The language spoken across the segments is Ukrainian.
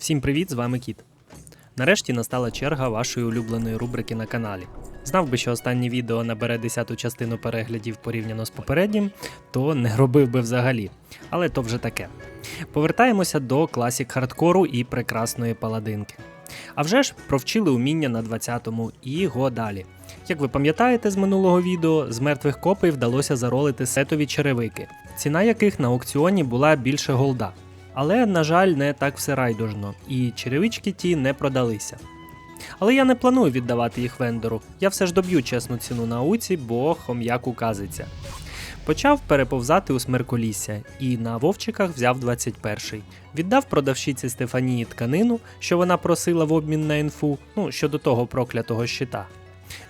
Всім привіт, з вами Кіт. Нарешті настала черга вашої улюбленої рубрики на каналі. Знав би, що останнє відео набере 10 частину переглядів порівняно з попереднім, то не робив би взагалі. Але то вже таке. Повертаємося до класік хардкору і прекрасної паладинки. А вже ж провчили уміння на 20-му і го далі. Як ви пам'ятаєте з минулого відео, з мертвих копій вдалося заролити сетові черевики, ціна яких на аукціоні була більше голда. Але, на жаль, не так все райдужно, і черевички ті не продалися. Але я не планую віддавати їх вендору, я все ж доб'ю чесну ціну на ауці, бо хом'як указиться. Почав переповзати у смерколісся і на вовчиках взяв 21-й. Віддав продавщиці Стефанії тканину, що вона просила в обмін на інфу, ну щодо того проклятого щита.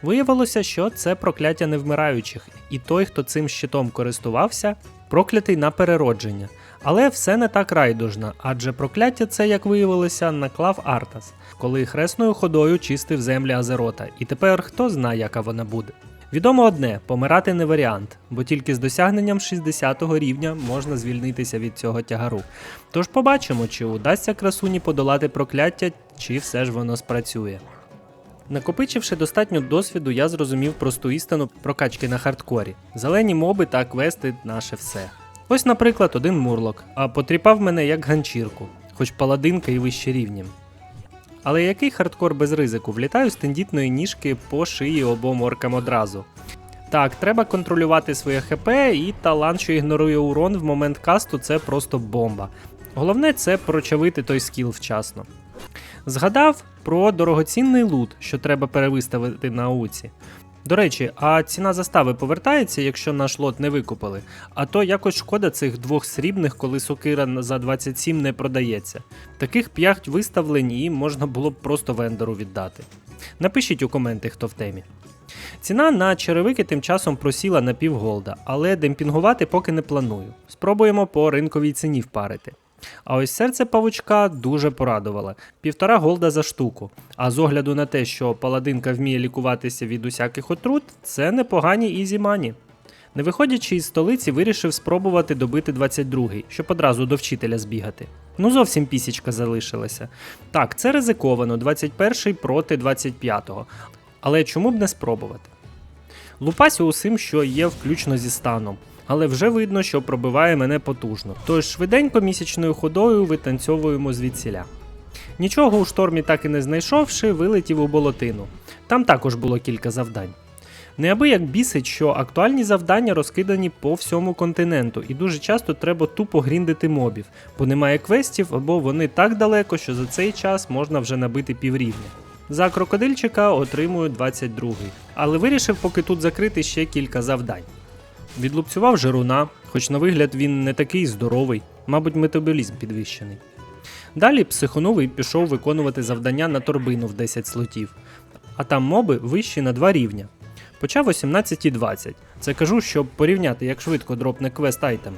Виявилося, що це прокляття невмираючих, і той, хто цим щитом користувався, проклятий на переродження. Але все не так райдужно, адже прокляття це, як виявилося, наклав Артас, коли хресною ходою чистив землі Азерота, і тепер хто знає, яка вона буде. Відомо одне, помирати не варіант, бо тільки з досягненням 60-го рівня можна звільнитися від цього тягару. Тож побачимо, чи удасться красуні подолати прокляття, чи все ж воно спрацює. Накопичивши достатньо досвіду, я зрозумів просту істину прокачки на хардкорі. Зелені моби та квести наше все. Ось, наприклад, один мурлок, а потріпав мене як ганчірку, хоч паладинка і вище рівнем. Але який хардкор без ризику? Влітаю з тендітної ніжки по шиї обом оркам одразу. Так, треба контролювати своє ХП, і талант, що ігнорує урон в момент касту, це просто бомба. Головне це прочавити той скіл вчасно. Згадав про дорогоцінний лут, що треба перевиставити на ауці. До речі, а ціна застави повертається, якщо наш лот не викупили. А то якось шкода цих двох срібних, коли сокира за 27 не продається. Таких 5 виставлень і можна було б просто вендору віддати. Напишіть у коменти, хто в темі. Ціна на черевики тим часом просіла на півголда, але демпінгувати поки не планую. Спробуємо по ринковій ціні впарити. А ось серце павучка дуже порадувало. Півтора голда за штуку. А з огляду на те, що паладинка вміє лікуватися від усяких отрут, це непогані ізі мані. Не виходячи із столиці, вирішив спробувати добити 22-й, щоб одразу до вчителя збігати. Ну зовсім пісічка залишилася. Так, це ризиковано, 21-й проти 25-го. Але чому б не спробувати? Лупасю усім, що є включно зі станом, але вже видно, що пробиває мене потужно. Тож швиденько місячною ходою витанцьовуємо звідсіля. Нічого у штормі так і не знайшовши, вилетів у болотину. Там також було кілька завдань. Неабияк бісить, що актуальні завдання розкидані по всьому континенту, і дуже часто треба тупо гріндити мобів, бо немає квестів або вони так далеко, що за цей час можна вже набити піврівня. За крокодильчика отримую 22-й, але вирішив поки тут закрити ще кілька завдань. Відлупцював жируна, хоч на вигляд він не такий здоровий, мабуть, метаболізм підвищений. Далі психонув і пішов виконувати завдання на торбину в 10 слотів, а там моби вищі на 2 рівня. Почав о 17.20. Це кажу, щоб порівняти, як швидко дропне квест айтем.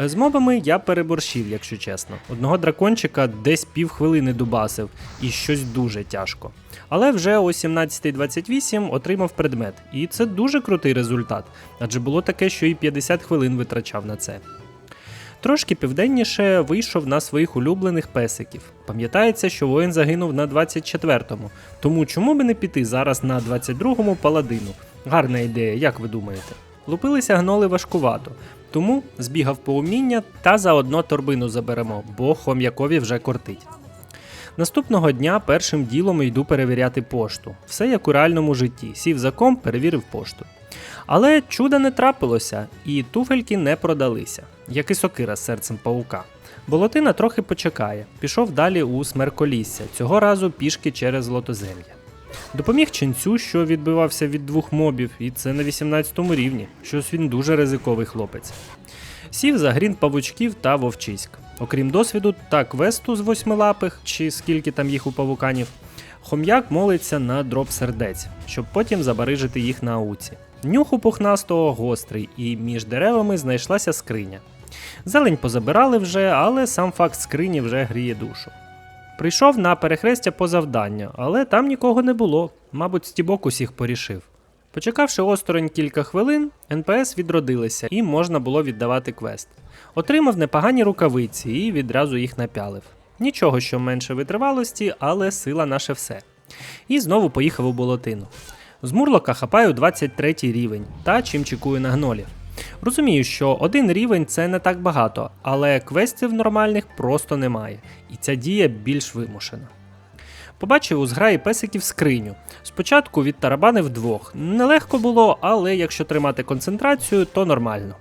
Е, З мобами я переборщив, якщо чесно. Одного дракончика десь півхвилини дубасив, і щось дуже тяжко. Але вже о 17.28 отримав предмет, і це дуже крутий результат, адже було таке, що і 50 хвилин витрачав на це. Трошки південніше вийшов на своїх улюблених песиків. Пам'ятається, що воїн загинув на 24-му, тому чому би не піти зараз на 22-му паладину? Гарна ідея, як ви думаєте? Лупилися гноли важкувато, тому збігав по уміння та заодно торбину заберемо, бо хом'якові вже кортить. Наступного дня першим ділом йду перевіряти пошту. Все як у реальному житті. Сів за комп, перевірив пошту. Але чуда не трапилося, і туфельки не продалися, як і сокира з серцем паука. Болотина трохи почекає, пішов далі у смерколісся, цього разу пішки через злотозем'я. Допоміг ченцю, що відбивався від двох мобів, і це на 18 рівні, щось він дуже ризиковий хлопець. Сів за грін павучків та вовчиськ. Окрім досвіду та квесту з восьмилапих, чи скільки там їх у павуканів, хом'як молиться на дроп сердець, щоб потім забарижити їх на ауці. Нюх у пухнастого гострий, і між деревами знайшлася скриня. Зелень позабирали вже, але сам факт скрині вже гріє душу. Прийшов на перехрестя по завданню, але там нікого не було, мабуть, стібок усіх порішив. Почекавши осторонь кілька хвилин, НПС відродилися і можна було віддавати квест. Отримав непогані рукавиці і відразу їх напялив. Нічого, що менше витривалості, але сила наше все. І знову поїхав у болотину. З мурлока хапаю 23 рівень та чимчикую на гнолів. Розумію, що один рівень це не так багато, але квестів нормальних просто немає, і ця дія більш вимушена. Побачив у зграї песиків скриню. Спочатку від тарабанив двох. Нелегко було, але якщо тримати концентрацію, то нормально.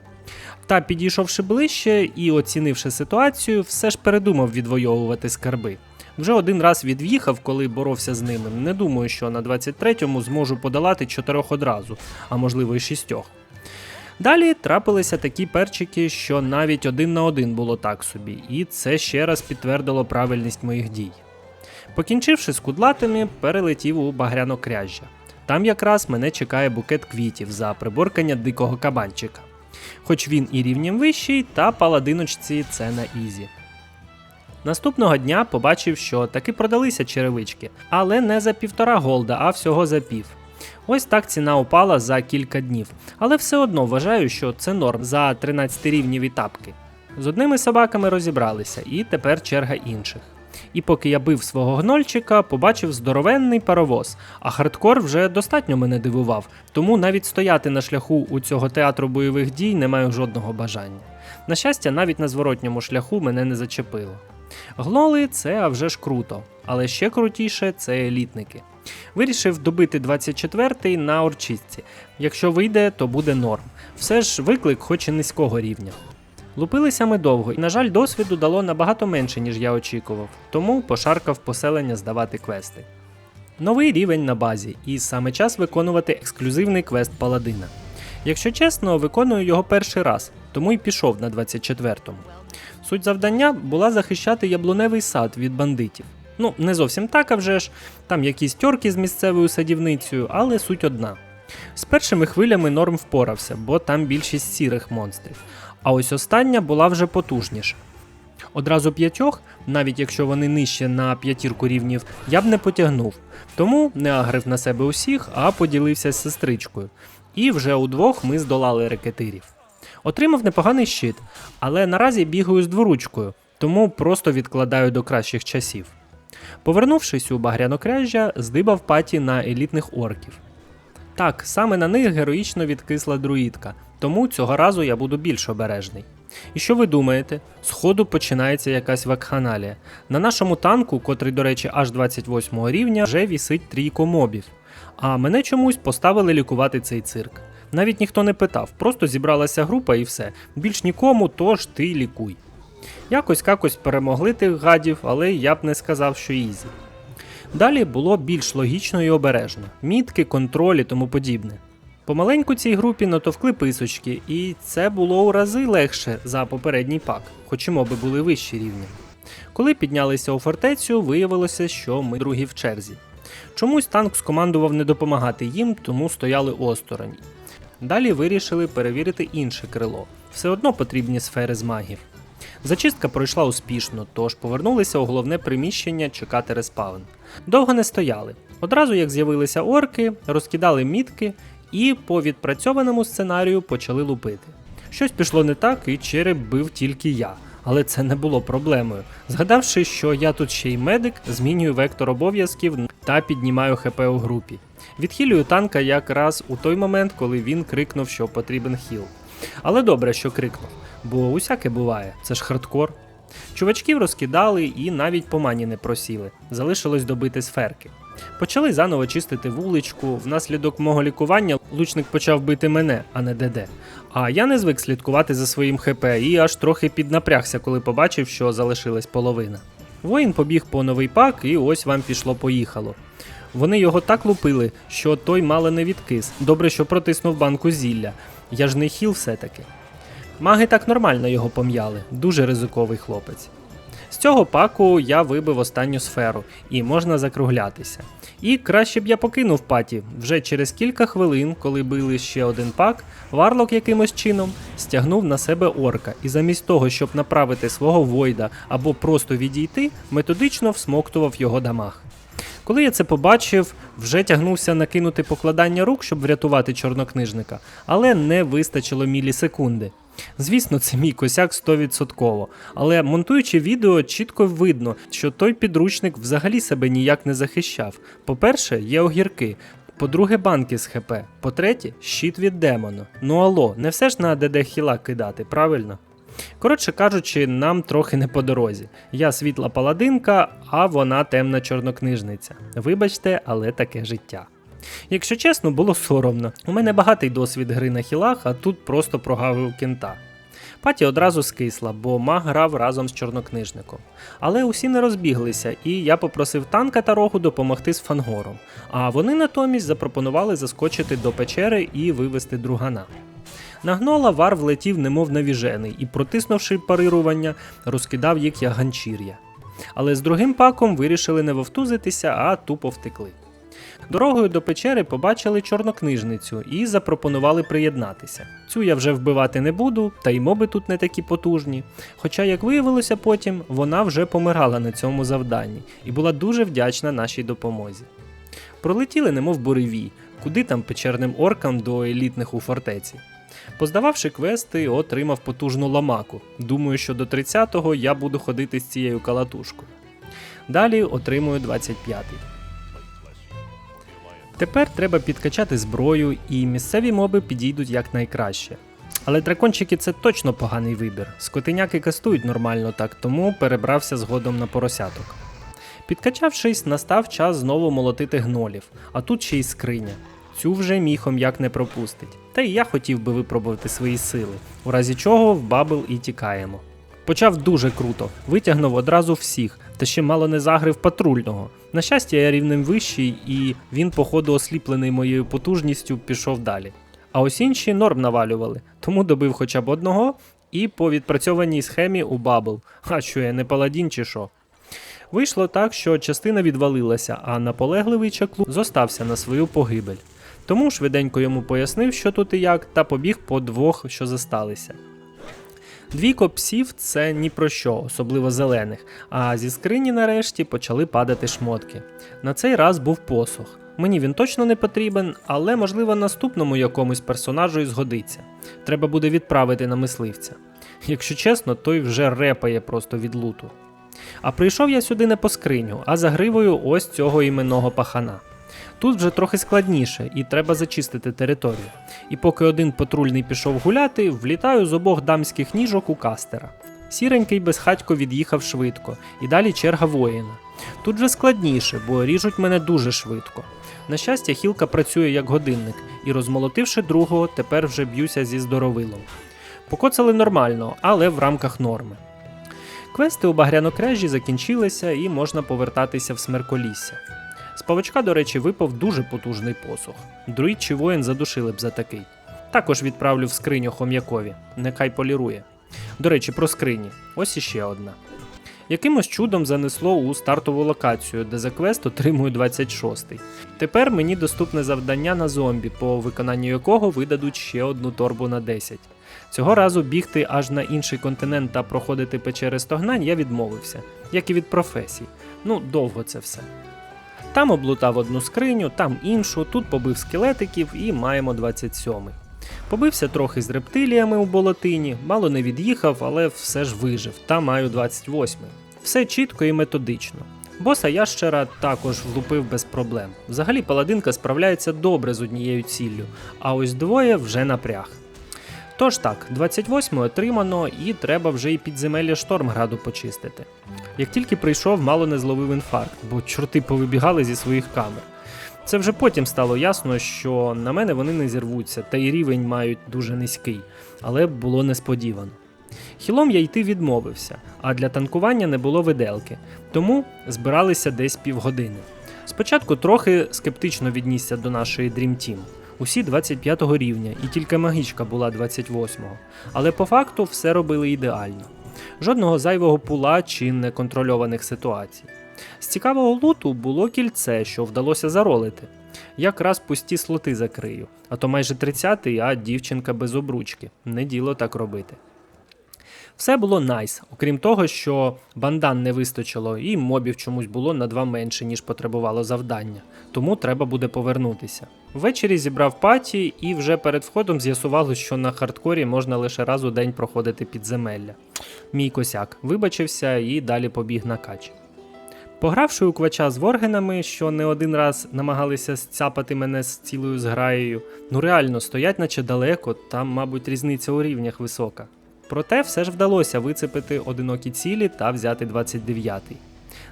Та підійшовши ближче і оцінивши ситуацію, все ж передумав відвоювати скарби. Вже один раз від'їхав, коли боровся з ними. Не думаю, що на 23-му зможу подолати чотирьох одразу, а можливо й шістьох. Далі трапилися такі перчики, що навіть один на один було так собі, і це ще раз підтвердило правильність моїх дій. Покінчивши з кудлатими, перелетів у багряно-кряжжя. Там якраз мене чекає букет квітів за приборкання дикого кабанчика. Хоч він і рівнем вищий, та паладиночці це на ізі. Наступного дня побачив, що таки продалися черевички, але не за півтора голда, а всього за пів. Ось так ціна упала за кілька днів, але все одно вважаю, що це норм за 13 рівніві тапки. З одними собаками розібралися, і тепер черга інших. І поки я бив свого гнольчика, побачив здоровенний паровоз, а хардкор вже достатньо мене дивував, тому навіть стояти на шляху у цього театру бойових дій не маю жодного бажання. На щастя, навіть на зворотньому шляху мене не зачепило. Гноли це а вже ж круто, але ще крутіше це елітники. Вирішив добити 24-й на орчистці. Якщо вийде, то буде норм. Все ж виклик, хоч і низького рівня. Лупилися ми довго, і, на жаль, досвіду дало набагато менше, ніж я очікував, тому пошаркав поселення здавати квести. Новий рівень на базі, і саме час виконувати ексклюзивний квест Паладина. Якщо чесно, виконую його перший раз, тому й пішов на 24-му. Суть завдання була захищати яблуневий сад від бандитів. Ну, не зовсім так, а вже ж, там якісь тьорки з місцевою садівницею, але суть одна. З першими хвилями норм впорався, бо там більшість сірих монстрів. А ось остання була вже потужніша. Одразу п'ятьох, навіть якщо вони нижче на п'ятірку рівнів, я б не потягнув. Тому не агрив на себе усіх, а поділився з сестричкою. І вже удвох ми здолали рекетирів. Отримав непоганий щит, але наразі бігаю з дворучкою, тому просто відкладаю до кращих часів. Повернувшись у багрянокряжжя, здибав паті на елітних орків. Так, саме на них героїчно відкисла друїдка, тому цього разу я буду більш обережний. І що ви думаєте? Сходу починається якась вакханалія. На нашому танку, котрий, до речі, аж 28 рівня, вже вісить трійко мобів. А мене чомусь поставили лікувати цей цирк. Навіть ніхто не питав, просто зібралася група і все. Більш нікому, тож ти лікуй. Якось какось перемогли тих гадів, але я б не сказав, що ізі. Далі було більш логічно і обережно: мітки, контроль і тому подібне. Помаленьку цій групі натовкли писочки, і це було у рази легше за попередній пак, хоч і моби були вищі рівні. Коли піднялися у фортецю, виявилося, що ми другі в черзі. Чомусь танк скомандував не допомагати їм, тому стояли осторонь. Далі вирішили перевірити інше крило. Все одно потрібні сфери з магів. Зачистка пройшла успішно, тож повернулися у головне приміщення чекати респаун. Довго не стояли. Одразу як з'явилися орки, розкидали мітки і по відпрацьованому сценарію почали лупити. Щось пішло не так, і череп бив тільки я. Але це не було проблемою. Згадавши, що я тут ще й медик, змінюю вектор обов'язків та піднімаю ХП у групі. Відхилюю танка якраз у той момент, коли він крикнув, що потрібен хіл. Але добре, що крикнув, бо усяке буває, це ж хардкор. Чувачків розкидали і навіть по мані не просіли, залишилось добити сферки. Почали заново чистити вуличку. Внаслідок мого лікування лучник почав бити мене, а не ДД. А я не звик слідкувати за своїм ХП і аж трохи піднапрягся, коли побачив, що залишилась половина. Воїн побіг по новий пак, і ось вам пішло-поїхало. Вони його так лупили, що той мало не відкис. Добре, що протиснув банку зілля. Я ж не хіл все-таки. Маги так нормально його пом'яли, дуже ризиковий хлопець. З цього паку я вибив останню сферу, і можна закруглятися. І краще б я покинув паті. Вже через кілька хвилин, коли били ще один пак, варлок якимось чином стягнув на себе орка, і замість того, щоб направити свого войда або просто відійти, методично всмоктував його дамаг. Коли я це побачив, вже тягнувся накинути покладання рук, щоб врятувати чорнокнижника, але не вистачило мілісекунди. Звісно, це мій косяк 100%, але монтуючи відео, чітко видно, що той підручник взагалі себе ніяк не захищав. По-перше, є огірки. По-друге, банки з ХП. По-третє, щит від демона. Ну алло, не все ж на ДД хіла кидати, правильно? Коротше кажучи, нам трохи не по дорозі. Я світла паладинка, а вона темна чорнокнижниця. Вибачте, але таке життя. Якщо чесно, було соромно. У мене багатий досвід гри на хілах, а тут просто прогавив кента. Паті одразу скисла, бо маг грав разом з чорнокнижником. Але усі не розбіглися, і я попросив танка та рогу допомогти з фангором. А вони натомість запропонували заскочити до печери і вивести другана. На гнола вар влетів, немов навіжений, і, протиснувши парирування, розкидав їх як ганчір'я. Але з другим паком вирішили не вовтузитися, а тупо втекли. Дорогою до печери побачили чорнокнижницю і запропонували приєднатися. Цю я вже вбивати не буду, та й моби тут не такі потужні. Хоча, як виявилося потім, вона вже помирала на цьому завданні і була дуже вдячна нашій допомозі. Пролетіли, немов буревій, куди там печерним оркам до елітних у фортеці. Поздававши квести, отримав потужну ламаку. Думаю, що до 30-го я буду ходити з цією калатушкою. Далі отримую 25-й. Тепер треба підкачати зброю, і місцеві моби підійдуть якнайкраще. Але дракончики це точно поганий вибір. Скотиняки кастують нормально так, тому перебрався згодом на поросяток. Підкачавшись, настав час знову молотити гнолів, а тут ще й скриня. Цю вже міхом як не пропустить. Та й я хотів би випробувати свої сили, у разі чого в бабл і тікаємо. Почав дуже круто, витягнув одразу всіх, та ще мало не загрив патрульного. На щастя, я рівнем вищий, і він, походу, осліплений моєю потужністю, пішов далі. А ось інші норм навалювали, тому добив хоча б одного і по відпрацьованій схемі у бабл. А що я не паладін чи що? Вийшло так, що частина відвалилася, а наполегливий чаклу зостався на свою погибель. Тому швиденько йому пояснив, що тут і як, та побіг по двох, що зосталися. Двійко псів це ні про що, особливо зелених, а зі скрині нарешті почали падати шмотки. На цей раз був посох. Мені він точно не потрібен, але можливо наступному якомусь персонажу і згодиться. Треба буде відправити на мисливця. Якщо чесно, той вже репає просто від луту. А прийшов я сюди не по скриню, а за гривою ось цього іменного пахана. Тут вже трохи складніше, і треба зачистити територію. І поки один патрульний пішов гуляти, влітаю з обох дамських ніжок у кастера. Сіренький безхатько від'їхав швидко, і далі черга воїна. Тут вже складніше, бо ріжуть мене дуже швидко. На щастя, хілка працює як годинник, і розмолотивши другого, тепер вже б'юся зі здоровилом. Покоцали нормально, але в рамках норми. Квести у багрянокрежі закінчилися і можна повертатися в смерколісся. З павучка, до речі, випав дуже потужний посух. Друїд чи воїн задушили б за такий. Також відправлю в скриню хом'якові, нехай полірує. До речі, про скрині. Ось іще одна. Якимось чудом занесло у стартову локацію, де за квест отримую 26-й. Тепер мені доступне завдання на зомбі, по виконанню якого видадуть ще одну торбу на 10. Цього разу бігти аж на інший континент та проходити печери стогнань я відмовився, як і від професій. Ну, довго це все. Там облутав одну скриню, там іншу, тут побив скелетиків і маємо 27-й. Побився трохи з рептиліями у болотині, мало не від'їхав, але все ж вижив, та маю 28-й. Все чітко і методично. Боса ящера також влупив без проблем. Взагалі паладинка справляється добре з однією ціллю, а ось двоє вже напряг. Тож так, 28 отримано, і треба вже і підземелля Штормграду почистити. Як тільки прийшов, мало не зловив інфаркт, бо чорти повибігали зі своїх камер. Це вже потім стало ясно, що на мене вони не зірвуться, та й рівень мають дуже низький, але було несподівано. Хілом я йти відмовився, а для танкування не було виделки, тому збиралися десь півгодини. Спочатку трохи скептично віднісся до нашої Dream Team. Усі 25 рівня, і тільки магічка була 28-го. Але по факту все робили ідеально. Жодного зайвого пула чи неконтрольованих ситуацій. З цікавого луту було кільце, що вдалося заролити. Якраз пусті слоти закрию, а то майже 30-й, а дівчинка без обручки. Не діло так робити. Все було найс, окрім того, що бандан не вистачило, і мобів чомусь було на два менше, ніж потребувало завдання, тому треба буде повернутися. Ввечері зібрав паті, і вже перед входом з'ясувалося, що на хардкорі можна лише раз у день проходити підземелля. Мій косяк вибачився і далі побіг на кач. Погравши у квача з воргенами, що не один раз намагалися сцяпати мене з цілою зграєю, ну реально стоять наче далеко, там, мабуть, різниця у рівнях висока. Проте все ж вдалося вицепити одинокі цілі та взяти 29-й.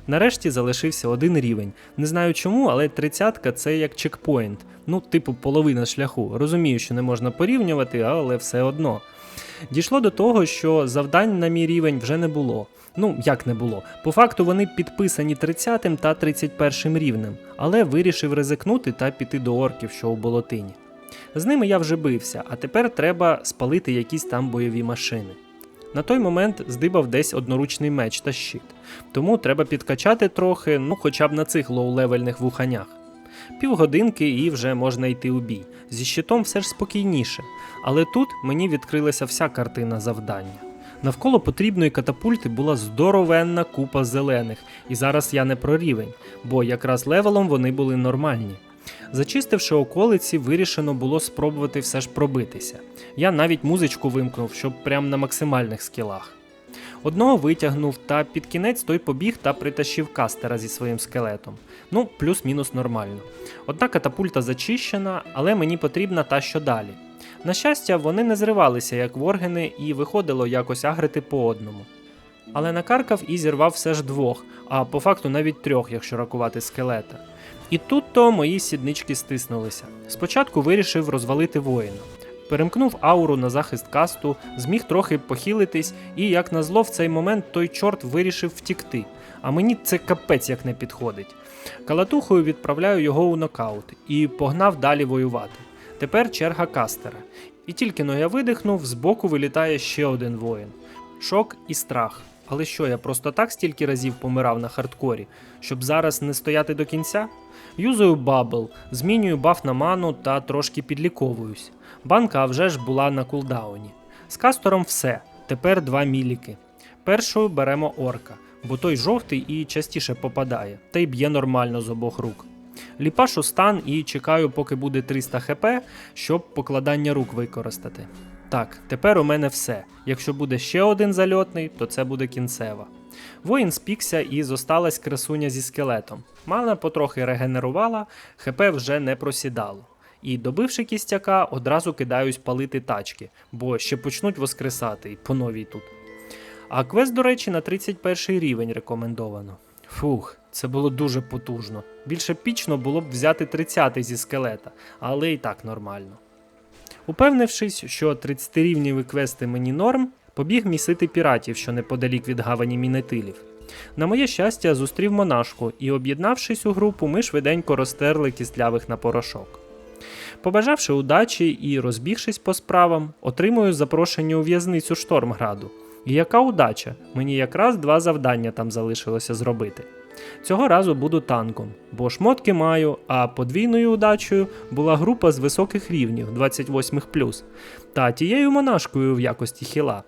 Нарешті залишився один рівень. Не знаю чому, але тридцятка це як чекпоінт. Ну, типу, половина шляху. Розумію, що не можна порівнювати, але все одно. Дійшло до того, що завдань на мій рівень вже не було. Ну, як не було. По факту вони підписані 30 та 31 рівнем, але вирішив ризикнути та піти до орків, що у болотині. З ними я вже бився, а тепер треба спалити якісь там бойові машини. На той момент здибав десь одноручний меч та щит, тому треба підкачати трохи, ну хоча б на цих лоу-левельних вуханях. Півгодинки і вже можна йти у бій. Зі щитом все ж спокійніше, але тут мені відкрилася вся картина завдання. Навколо потрібної катапульти була здоровенна купа зелених, і зараз я не про рівень, бо якраз левелом вони були нормальні. Зачистивши околиці, вирішено було спробувати все ж пробитися. Я навіть музичку вимкнув, щоб прям на максимальних скілах. Одного витягнув, та під кінець той побіг та притащив кастера зі своїм скелетом. Ну, плюс-мінус нормально. Одна катапульта зачищена, але мені потрібна та що далі. На щастя, вони не зривалися як воргени і виходило якось агрити по одному. Але накаркав і зірвав все ж двох, а по факту навіть трьох, якщо рахувати скелета. І тут то мої сіднички стиснулися. Спочатку вирішив розвалити воїна. Перемкнув ауру на захист касту, зміг трохи похилитись, і як назло в цей момент той чорт вирішив втікти. А мені це капець як не підходить. Калатухою відправляю його у нокаут і погнав далі воювати. Тепер черга кастера. І тільки но я видихнув, збоку вилітає ще один воїн. Шок і страх. Але що, я просто так стільки разів помирав на хардкорі, щоб зараз не стояти до кінця? Юзаю бабл, змінюю баф на ману та трошки підліковуюсь. Банка вже ж була на кулдауні. З кастором все. Тепер два міліки. Першою беремо орка, бо той жовтий і частіше попадає, та й б'є нормально з обох рук. Ліпашу стан і чекаю, поки буде 300 хп, щоб покладання рук використати. Так, тепер у мене все. Якщо буде ще один зальотний, то це буде кінцева. Воїн спікся і зосталась красуня зі скелетом. Мана потрохи регенерувала, хп вже не просідало. І добивши кістяка, одразу кидаюсь палити тачки, бо ще почнуть воскресати і по новій тут. А квест, до речі, на 31 рівень рекомендовано. Фух, це було дуже потужно. Більше пічно було б взяти 30 зі скелета, але і так нормально. Упевнившись, що 30-рівневі квести мені норм, побіг місити піратів, що неподалік від гавані мінетилів. На моє щастя, зустрів монашку, і, об'єднавшись у групу, ми швиденько розтерли кістлявих на порошок. Побажавши удачі і розбігшись по справам, отримую запрошення у в'язницю Штормграду. І яка удача! Мені якраз два завдання там залишилося зробити. Цього разу буду танком, бо шмотки маю, а подвійною удачею була група з високих рівнів 28 та тією монашкою в якості хіла.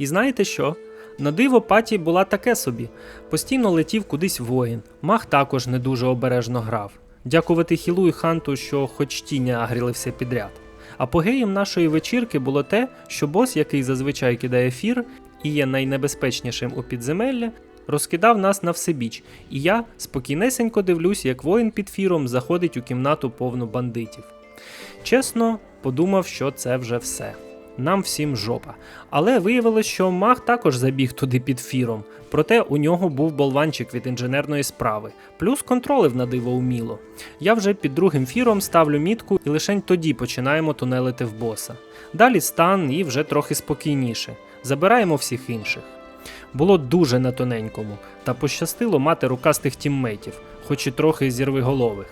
І знаєте що? На диво паті була таке собі. Постійно летів кудись воїн. Мах також не дуже обережно грав. Дякувати хілу і ханту, що хоч тіні агріли все підряд. Апогеєм нашої вечірки було те, що бос, який зазвичай кидає ефір і є найнебезпечнішим у підземелля, розкидав нас на всебіч, і я спокійнесенько дивлюсь, як воїн під фіром заходить у кімнату повну бандитів. Чесно, подумав, що це вже все. Нам всім жопа. Але виявилось, що маг також забіг туди під фіром, проте у нього був болванчик від інженерної справи, плюс контролив на диво уміло. Я вже під другим фіром ставлю мітку і лише тоді починаємо тунелити в боса. Далі стан і вже трохи спокійніше. Забираємо всіх інших. Було дуже на тоненькому, та пощастило мати рукастих тіммейтів, хоч і трохи зірвиголових.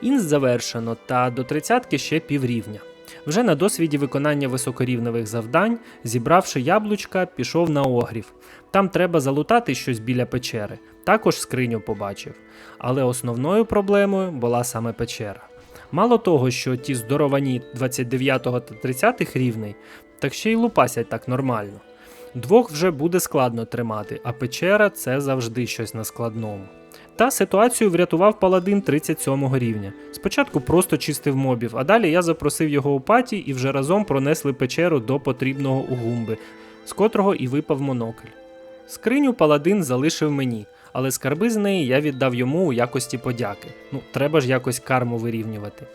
Інс завершено, та до тридцятки ще піврівня. Вже на досвіді виконання високорівневих завдань, зібравши яблучка, пішов на огрів. Там треба залутати щось біля печери, також скриню побачив. Але основною проблемою була саме печера. Мало того, що ті здоровані 29 та 30 рівней, так ще й лупасять так нормально. Двох вже буде складно тримати, а печера це завжди щось на складному. Та ситуацію врятував паладин 37 рівня. Спочатку просто чистив мобів, а далі я запросив його у паті і вже разом пронесли печеру до потрібного угумби, з котрого і випав монокль. Скриню паладин залишив мені, але скарби з неї я віддав йому у якості подяки. Ну, треба ж якось карму вирівнювати.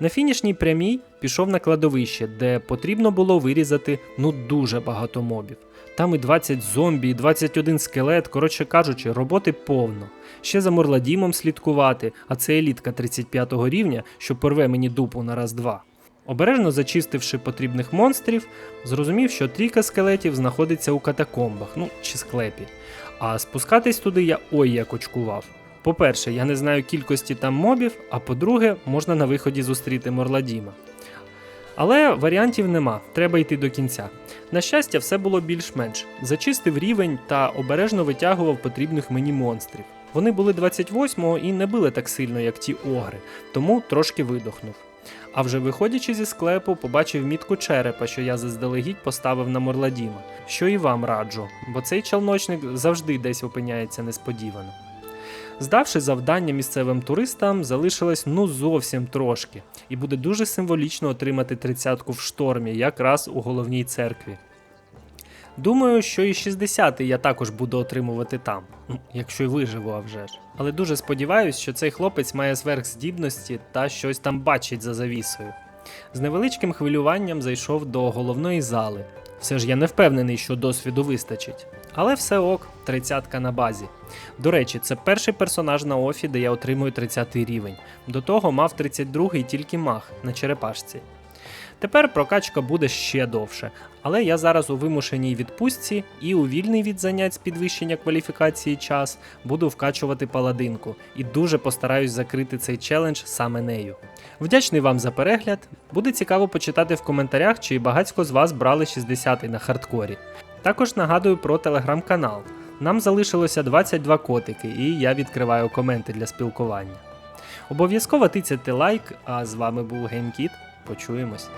На фінішній прямій пішов на кладовище, де потрібно було вирізати ну дуже багато мобів. Там і 20 зомбі, і 21 скелет, коротше кажучи, роботи повно. Ще за Морладімом слідкувати, а це елітка 35 рівня, що порве мені дупу на раз-два. Обережно зачистивши потрібних монстрів, зрозумів, що трійка скелетів знаходиться у катакомбах, ну чи склепі. А спускатись туди я ой як очкував. По-перше, я не знаю кількості там мобів, а по-друге, можна на виході зустріти Морладіма. Але варіантів нема, треба йти до кінця. На щастя, все було більш-менш. Зачистив рівень та обережно витягував потрібних мені монстрів. Вони були 28-го і не били так сильно, як ті огри, тому трошки видохнув. А вже виходячи зі склепу, побачив мітку черепа, що я заздалегідь поставив на Морладіма, що і вам раджу, бо цей челночник завжди десь опиняється несподівано. Здавши завдання місцевим туристам, залишилось ну зовсім трошки, і буде дуже символічно отримати тридцятку в штормі, якраз у головній церкві. Думаю, що і 60-й я також буду отримувати там, якщо й виживу, а вже ж. Але дуже сподіваюся, що цей хлопець має сверхздібності та щось там бачить за завісою. З невеличким хвилюванням зайшов до головної зали. Все ж я не впевнений, що досвіду вистачить. Але все ок, тридцятка на базі. До речі, це перший персонаж на офі, де я отримую 30-й рівень. До того мав 32-й тільки мах на черепашці. Тепер прокачка буде ще довше, але я зараз у вимушеній відпустці і у вільний від занять з підвищення кваліфікації час буду вкачувати паладинку і дуже постараюсь закрити цей челендж саме нею. Вдячний вам за перегляд. Буде цікаво почитати в коментарях, чи багатько з вас брали 60-й на хардкорі. Також нагадую про телеграм-канал. Нам залишилося 22 котики, і я відкриваю коменти для спілкування. Обов'язково тицяйте лайк, а з вами був GameKit. Почуємось.